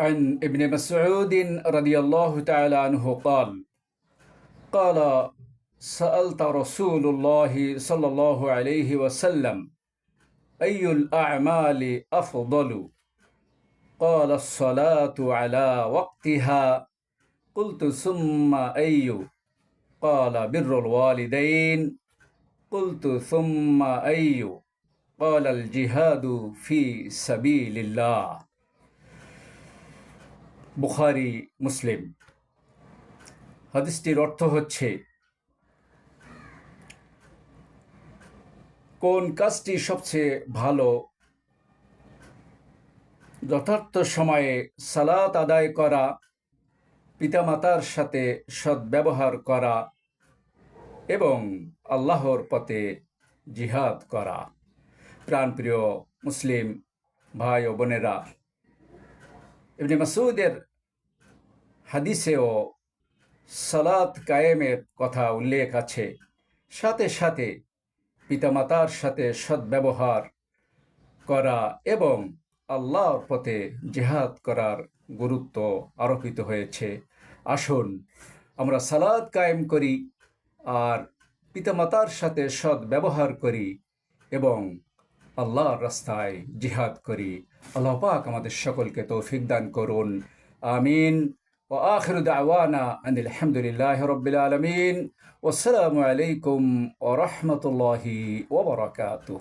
عن ابن مسعود رضي الله تعالى عنه قال قال سألت رسول الله صلى الله عليه وسلم أي الأعمال أفضل؟ قال الصلاة على وقتها. قلت ثم أي؟ قال بر الوالدين. قلت ثم أي؟ قال الجهاد في سبيل الله. বুখারি, মুসলিম। হাদিসটির অর্থ হচ্ছে, কোন কাজটি সবচেয়ে ভালো? যথার্থ সময়ে সালাত আদায় করা, পিতামাতার সাথে সদ্ব্যবহার করা এবং আল্লাহর পথে জিহাদ করা। প্রাণপ্রিয় মুসলিম ভাই ও বোনেরা ইবনে মাসুদের হাদিসেও সালাত কায়েমের কথা উল্লেখ আছে। সাথে সাথে পিতামাতার সাথে সদ্ব্যবহার করা এবং আল্লাহর পথে জেহাদ করার গুরুত্ব আরোপিত হয়েছে। আসুন, আমরা সালাদ কায়েম করি আর পিতামাতার সাথে সদ্ব্যবহার করি এবং আল্লাহর রাস্তায় জিহাদ করি। আল্লাহ পাক আমাদের সকলকে তৌফিক দান করুন। আমিন। ও আখির দাওয়ানা আনিল আলহামদুলিল্লাহ রবিল আলমিন। ওসালামু আলাইকুম ও রহমতুল্লাহি ওবরাকাতুহ